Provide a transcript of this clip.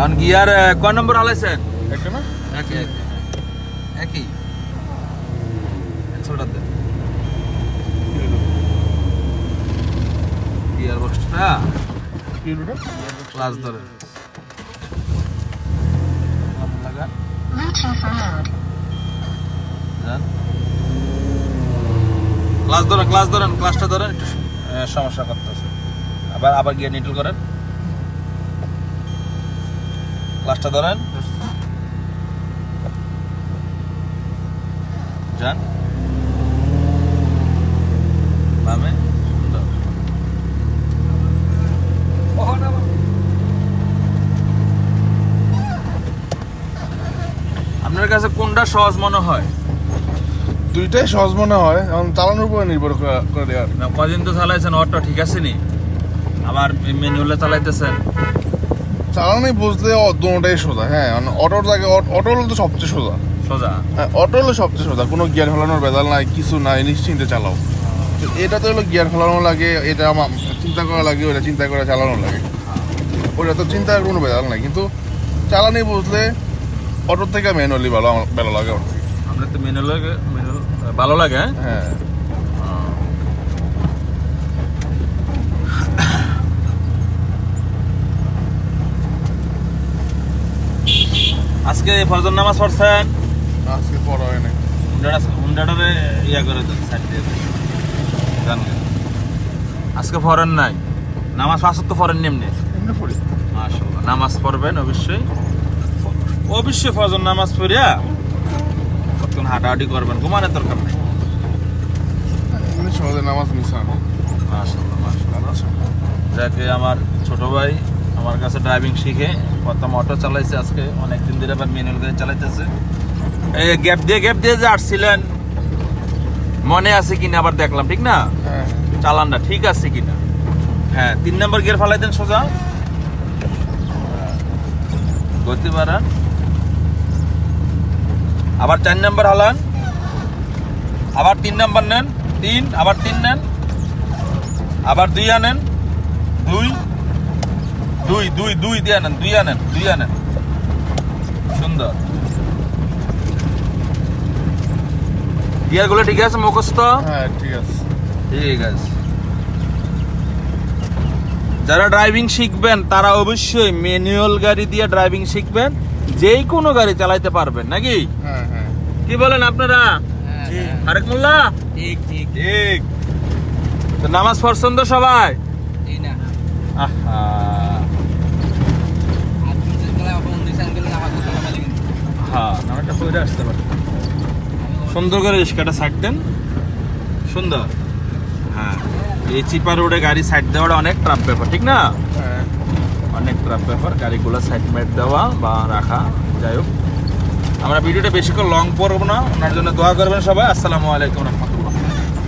এখন গিয়ার কয় নম্বর হালাইছেন একটা না? একই একই। একশোটা দেন গিয়ার বক্সটা? কি? ক্লাস ধরে। ক্লাস ধরেন ক্লাস ধরেন ক্লাসটা ধরেন। একটু সমস্যা করতেছে। আবার আবার গিয়ে নিটল করেন। ক্লাসটা ধরেন। যান। বামে সুন্দর। আপনার কাছে কোনটা সহজ মনে হয়? দুইটাই সহজ মনে হয় এখন চালানোর উপরে নির্ভর করে- দেওয়ার। না কদিন তো চালাইছেন অটো ঠিক আছে নি? আবার ম্যানুয়ালে চালাইতেছেন। চালানোই বুঝলে দুটাই সোজা হ্যাঁ মানে অটোর জায়গায় অট- হলো তো সবচেয়ে সোজা। সোজা? হ্যাঁ অটো হলো সবচেয়ে সোজা কোনো গিয়ার ফেলানোর বেদাল নাই কিছু নাই নিশ্চিন্তে চালাও। এটা তো হলো গিয়ার ফেলানো লাগে এটা আমার চিন্তা করা লাগে ওটা চিন্তা করে চালানো লাগে। ওটা তো চিন্তার কোনো বেদাল নাই কিন্তু চালানি বুঝলে অটোর থেকে ম্যানুয়ালি ভালো আমার ভালো লাগে আমার। থেকে। আপনার তো ম্যানুয়াল ম্যানুয়াল ভালো লাগে হ্যাঁ? হ্যাঁ। আজকে ফজর নামাজ পড়ছেন? আজকে পড়া হয় হুন্ডাটা হুন্ডাটারে ইয়া করে দেন সাইড দিয়ে। জানলেন আজকে ফরেন নাই। নামাজ ফাঁসত তো ফরেন নেমনি এমনি পড়ি। মাশাআল্লাহ নামাজ পড়বেন অবশ্যই। অবশ্যই ফজর নামাজ পড়িয়া কতক্ষণ হাঁটাহাঁটি করবেন ঘুমানোর দরকার নেই। এমনি সহজে নামাজ হয় মাশাআল্লাহ মাশাআল্লাহ। যাকে আমার ছোট ভাই আমার কাছে ড্রাইভিং শিখে প্রথম অটো চালাইছে আজকে অনেক দিন ধরে আবার ম্যানুয়াল গাড়ি চালাইতেছে। এই গ্যাপ দিয়ে গ্যাপ দিয়ে যে আসছিলেন মনে আছে কিনা আবার দেখলাম ঠিক না? হ্যাঁ। চালানটা ঠিক আছে কিনা? হ্যাঁ তিন নম্বর গিয়ার ফালাই দেন সোজা। গতি বাড়ান। আবার চার নম্বর হালান। আবার তিন নম্বর নেন তিন আবার তিন নেন। আবার দুই আনেন। দুই দুই দুই দুই দিয়ে আনেন দুই আনেন দুই আনেন। সুন্দর। গিয়ারগুলো ঠিক আছে মুখস্থ? হ্যাঁ ঠিক আছে। ঠিক আছে। যারা ড্রাইভিং শিখবেন তারা অবশ্যই ম্যানুয়াল গাড়ি দিয়ে ড্রাইভিং শিখবেন। যেই কোনো গাড়ি চালাইতে পারবেন নাকি? হ্যাঁ হ্যাঁ। কি বলেন আপনারা? আরেক মোল্লা? ঠিক ঠিক। ঠিক। তো নামাজ পছন্দ সবাই? আহা। আসতে সুন্দর করে রিক্সাটা সাইড দেন। সুন্দর। হ্যাঁ এই চিপা রোডে গাড়ি সাইড দেওয়াটা অনেক ট্রাপ ব্যাপার ঠিক না? হ্যাঁ। অনেক ট্রাপ ব্যাপার গাড়িগুলো সাইড মেট দেওয়া বা রাখা যাই হোক। আমরা ভিডিওটা বেশিক্ষণ লং করব না ওনার জন্য দোয়া করবেন সবাই। আসসালামু আলাইকুম রহমতুল্লাহ।